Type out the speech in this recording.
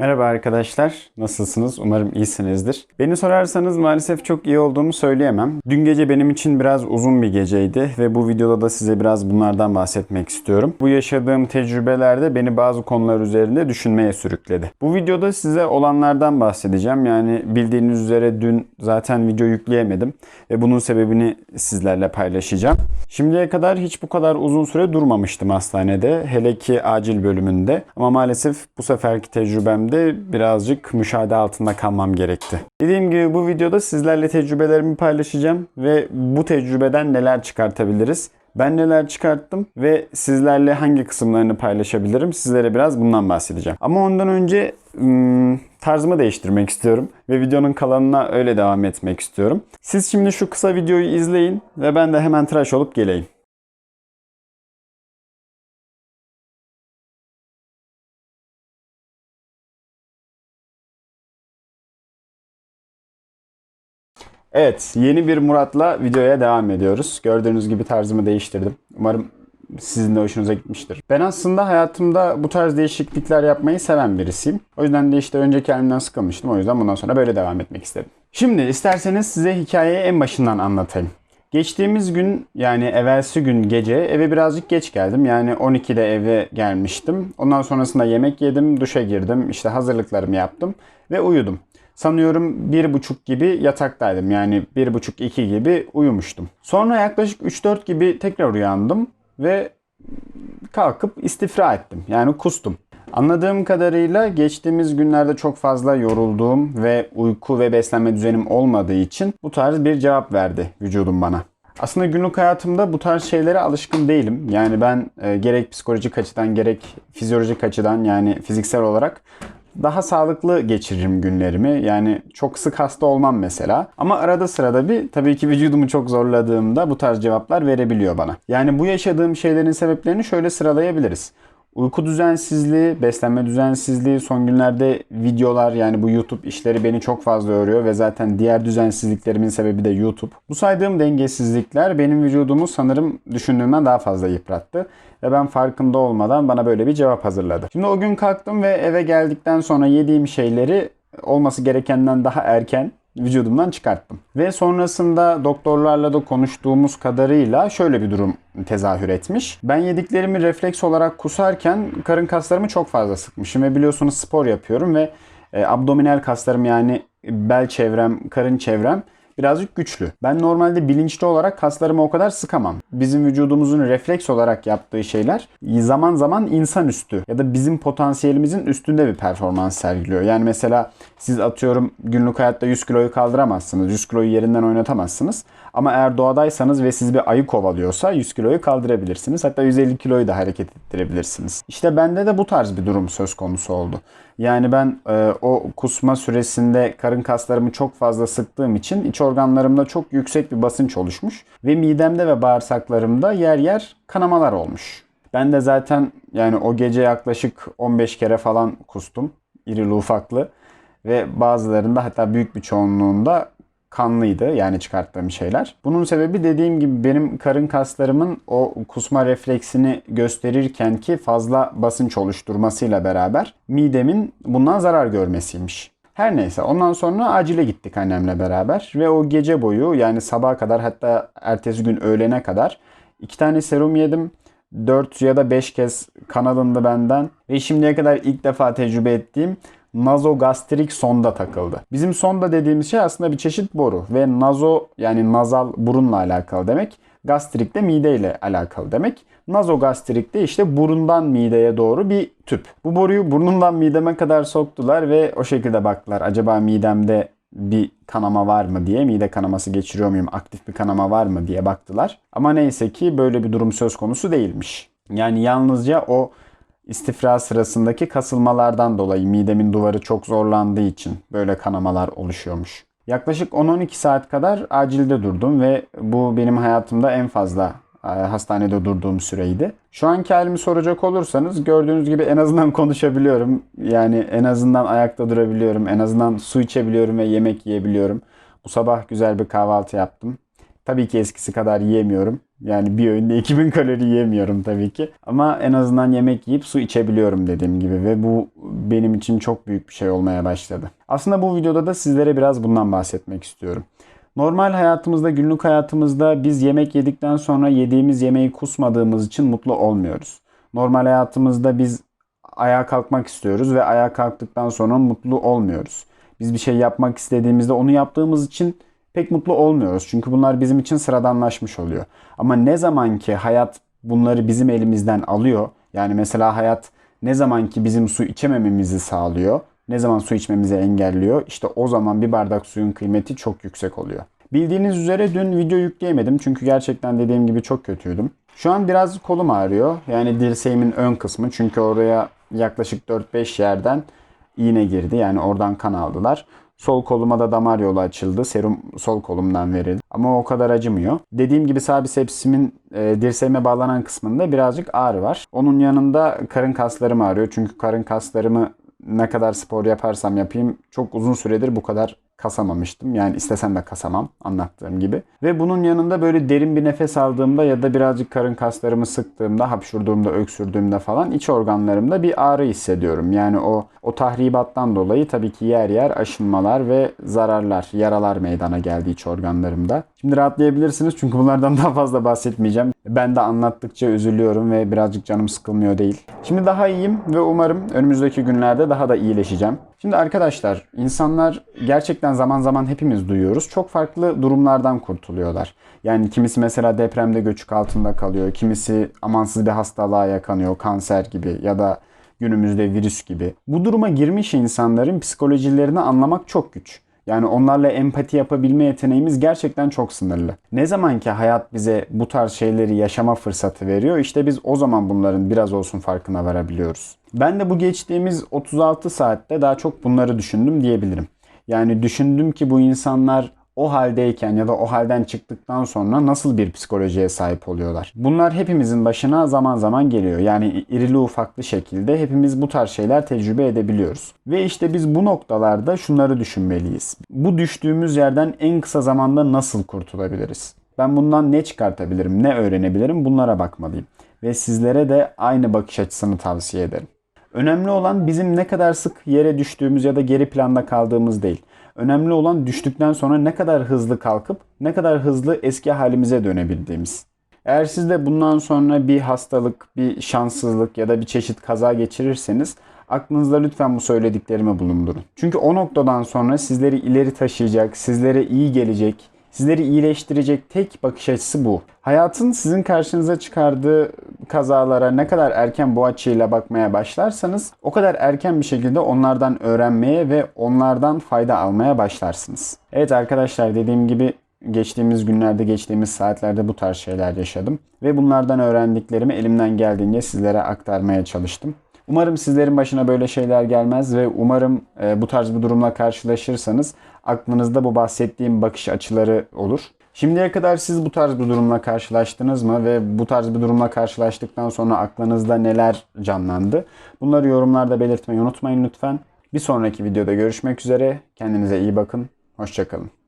Merhaba arkadaşlar, nasılsınız? Umarım iyisinizdir. Beni sorarsanız maalesef çok iyi olduğumu söyleyemem. Dün gece benim için biraz uzun bir geceydi ve bu videoda da size biraz bunlardan bahsetmek istiyorum. Bu yaşadığım tecrübelerde beni bazı konular üzerinde düşünmeye sürükledi. Bu videoda size olanlardan bahsedeceğim. Yani bildiğiniz üzere dün zaten video yükleyemedim ve bunun sebebini sizlerle paylaşacağım. Şimdiye kadar hiç bu kadar uzun süre durmamıştım hastanede. Hele ki acil bölümünde. Ama maalesef bu seferki tecrübemde birazcık müşahede altında kalmam gerekti. Dediğim gibi bu videoda sizlerle tecrübelerimi paylaşacağım ve bu tecrübeden neler çıkartabiliriz? Ben neler çıkarttım ve sizlerle hangi kısımlarını paylaşabilirim? Sizlere biraz bundan bahsedeceğim. Ama ondan önce tarzımı değiştirmek istiyorum ve videonun kalanına öyle devam etmek istiyorum. Siz şimdi şu kısa videoyu izleyin ve ben de hemen tıraş olup geleyim. Evet, yeni bir Murat'la videoya devam ediyoruz. Gördüğünüz gibi tarzımı değiştirdim. Umarım sizin de hoşunuza gitmiştir. Ben aslında hayatımda bu tarz değişiklikler yapmayı seven birisiyim. O yüzden de işte önceki halimden sıkılmıştım. O yüzden bundan sonra böyle devam etmek istedim. Şimdi isterseniz size hikayeyi en başından anlatayım. Geçtiğimiz gün yani evvelsi gün gece eve birazcık geç geldim. Yani 12'de eve gelmiştim. Ondan sonrasında yemek yedim, duşa girdim, işte hazırlıklarımı yaptım ve uyudum. Sanıyorum bir buçuk gibi yataktaydım. Yani bir buçuk iki gibi uyumuştum. Sonra yaklaşık 3-4 gibi tekrar uyandım ve kalkıp istifra ettim. Yani kustum. Anladığım kadarıyla geçtiğimiz günlerde çok fazla yorulduğum ve uyku ve beslenme düzenim olmadığı için bu tarz bir cevap verdi vücudum bana. Aslında günlük hayatımda bu tarz şeylere alışkın değilim. Yani ben e, gerek psikolojik açıdan gerek fizyolojik açıdan yani fiziksel olarak daha sağlıklı geçiririm günlerimi. Yani çok sık hasta olmam mesela. Ama arada sırada bir tabii ki vücudumu çok zorladığımda bu tarz cevaplar verebiliyor bana. Yani bu yaşadığım şeylerin sebeplerini şöyle sıralayabiliriz. Uyku düzensizliği, beslenme düzensizliği, son günlerde videolar yani bu YouTube işleri beni çok fazla yoruyor ve zaten diğer düzensizliklerimin sebebi de YouTube. Bu saydığım dengesizlikler benim vücudumu sanırım düşündüğümden daha fazla yıprattı ve ben farkında olmadan bana böyle bir cevap hazırladı. Şimdi o gün kalktım ve eve geldikten sonra yediğim şeyleri olması gerekenden daha erken vücudumdan çıkarttım. Ve sonrasında doktorlarla da konuştuğumuz kadarıyla şöyle bir durum tezahür etmiş. Ben yediklerimi refleks olarak kusarken karın kaslarımı çok fazla sıkmışım ve biliyorsunuz spor yapıyorum ve e, abdominal kaslarım yani bel çevrem, karın çevrem birazcık güçlü. Ben normalde bilinçli olarak kaslarımı o kadar sıkamam. Bizim vücudumuzun refleks olarak yaptığı şeyler zaman zaman insanüstü ya da bizim potansiyelimizin üstünde bir performans sergiliyor. Yani mesela siz atıyorum günlük hayatta 100 kiloyu kaldıramazsınız. 100 kiloyu yerinden oynatamazsınız. Ama eğer doğadaysanız ve siz bir ayı kovalıyorsa 100 kiloyu kaldırabilirsiniz. Hatta 150 kiloyu da hareket ettirebilirsiniz. İşte bende de bu tarz bir durum söz konusu oldu. Yani ben e, o kusma süresinde karın kaslarımı çok fazla sıktığım için iç organlarımda çok yüksek bir basınç oluşmuş. Ve midemde ve bağırsaklarımda yer yer kanamalar olmuş. Ben de zaten yani o gece yaklaşık 15 kere falan kustum. İrili ufaklı. Ve bazılarında hatta büyük bir çoğunluğunda kanlıydı yani çıkarttığım şeyler. Bunun sebebi dediğim gibi benim karın kaslarımın o kusma refleksini gösterirken ki fazla basınç oluşturmasıyla beraber midemin bundan zarar görmesiymiş. Her neyse ondan sonra acile gittik annemle beraber ve o gece boyu yani sabaha kadar hatta ertesi gün öğlene kadar iki tane serum yedim. 4 ya da 5 kez kan alındı benden ve şimdiye kadar ilk defa tecrübe ettiğim nazogastrik sonda takıldı. Bizim sonda dediğimiz şey aslında bir çeşit boru ve nazo yani nazal burunla alakalı demek. Gastrik de mideyle alakalı demek. Nazogastrik de işte burundan mideye doğru bir tüp. Bu boruyu burnundan mideme kadar soktular ve o şekilde baktılar. Acaba midemde bir kanama var mı diye, mide kanaması geçiriyor muyum, aktif bir kanama var mı diye baktılar. Ama neyse ki böyle bir durum söz konusu değilmiş. Yani yalnızca o istifra sırasındaki kasılmalardan dolayı midemin duvarı çok zorlandığı için böyle kanamalar oluşuyormuş. Yaklaşık 10-12 saat kadar acilde durdum ve bu benim hayatımda en fazla e, hastanede durduğum süreydi. Şu anki halimi soracak olursanız gördüğünüz gibi en azından konuşabiliyorum. Yani en azından ayakta durabiliyorum. En azından su içebiliyorum ve yemek yiyebiliyorum. Bu sabah güzel bir kahvaltı yaptım. Tabii ki eskisi kadar yiyemiyorum. Yani bir öğünde 2000 kalori yiyemiyorum tabii ki. Ama en azından yemek yiyip su içebiliyorum dediğim gibi. Ve bu benim için çok büyük bir şey olmaya başladı. Aslında bu videoda da sizlere biraz bundan bahsetmek istiyorum. Normal hayatımızda, günlük hayatımızda biz yemek yedikten sonra yediğimiz yemeği kusmadığımız için mutlu olmuyoruz. Normal hayatımızda biz ayağa kalkmak istiyoruz ve ayağa kalktıktan sonra mutlu olmuyoruz. Biz bir şey yapmak istediğimizde onu yaptığımız için pek mutlu olmuyoruz. Çünkü bunlar bizim için sıradanlaşmış oluyor. Ama ne zaman ki hayat bunları bizim elimizden alıyor, yani mesela hayat ne zaman ki bizim su içemememizi sağlıyor, ne zaman su içmemizi engelliyor, işte o zaman bir bardak suyun kıymeti çok yüksek oluyor. Bildiğiniz üzere dün video yükleyemedim çünkü gerçekten dediğim gibi çok kötüydüm. Şu an biraz kolum ağrıyor. Yani dirseğimin ön kısmı çünkü oraya yaklaşık 4-5 yerden iğne girdi. Yani oradan kan aldılar. Sol koluma da damar yolu açıldı. Serum sol kolumdan verildi. Ama o kadar acımıyor. Dediğim gibi sağ bisepsimin e, dirseğime bağlanan kısmında birazcık ağrı var. Onun yanında karın kaslarım ağrıyor. Çünkü karın kaslarımı ne kadar spor yaparsam yapayım çok uzun süredir bu kadar kasamamıştım. Yani istesem de kasamam anlattığım gibi. Ve bunun yanında böyle derin bir nefes aldığımda ya da birazcık karın kaslarımı sıktığımda, hapşurduğumda, öksürdüğümde falan iç organlarımda bir ağrı hissediyorum. Yani o o tahribattan dolayı tabii ki yer yer aşınmalar ve zararlar, yaralar meydana geldi iç organlarımda. Şimdi rahatlayabilirsiniz çünkü bunlardan daha fazla bahsetmeyeceğim. Ben de anlattıkça üzülüyorum ve birazcık canım sıkılmıyor değil. Şimdi daha iyiyim ve umarım önümüzdeki günlerde daha da iyileşeceğim. Şimdi arkadaşlar insanlar gerçekten zaman zaman hepimiz duyuyoruz. Çok farklı durumlardan kurtuluyorlar. Yani kimisi mesela depremde göçük altında kalıyor. Kimisi amansız bir hastalığa yakanıyor. Kanser gibi ya da günümüzde virüs gibi. Bu duruma girmiş insanların psikolojilerini anlamak çok güç. Yani onlarla empati yapabilme yeteneğimiz gerçekten çok sınırlı. Ne zaman ki hayat bize bu tarz şeyleri yaşama fırsatı veriyor işte biz o zaman bunların biraz olsun farkına varabiliyoruz. Ben de bu geçtiğimiz 36 saatte daha çok bunları düşündüm diyebilirim. Yani düşündüm ki bu insanlar o haldeyken ya da o halden çıktıktan sonra nasıl bir psikolojiye sahip oluyorlar? Bunlar hepimizin başına zaman zaman geliyor. Yani irili ufaklı şekilde hepimiz bu tarz şeyler tecrübe edebiliyoruz. Ve işte biz bu noktalarda şunları düşünmeliyiz. Bu düştüğümüz yerden en kısa zamanda nasıl kurtulabiliriz? Ben bundan ne çıkartabilirim, ne öğrenebilirim bunlara bakmalıyım. Ve sizlere de aynı bakış açısını tavsiye ederim. Önemli olan bizim ne kadar sık yere düştüğümüz ya da geri planda kaldığımız değil. Önemli olan düştükten sonra ne kadar hızlı kalkıp ne kadar hızlı eski halimize dönebildiğimiz. Eğer siz de bundan sonra bir hastalık, bir şanssızlık ya da bir çeşit kaza geçirirseniz aklınızda lütfen bu söylediklerimi bulundurun. Çünkü o noktadan sonra sizleri ileri taşıyacak, sizlere iyi gelecek, sizleri iyileştirecek tek bakış açısı bu. Hayatın sizin karşınıza çıkardığı kazalara ne kadar erken bu açıyla bakmaya başlarsanız o kadar erken bir şekilde onlardan öğrenmeye ve onlardan fayda almaya başlarsınız. Evet arkadaşlar dediğim gibi geçtiğimiz günlerde, geçtiğimiz saatlerde bu tarz şeyler yaşadım ve bunlardan öğrendiklerimi elimden geldiğince sizlere aktarmaya çalıştım. Umarım sizlerin başına böyle şeyler gelmez ve umarım e, bu tarz bir durumla karşılaşırsanız aklınızda bu bahsettiğim bakış açıları olur. Şimdiye kadar siz bu tarz bir durumla karşılaştınız mı ve bu tarz bir durumla karşılaştıktan sonra aklınızda neler canlandı? Bunları yorumlarda belirtmeyi unutmayın lütfen. Bir sonraki videoda görüşmek üzere. Kendinize iyi bakın. Hoşçakalın.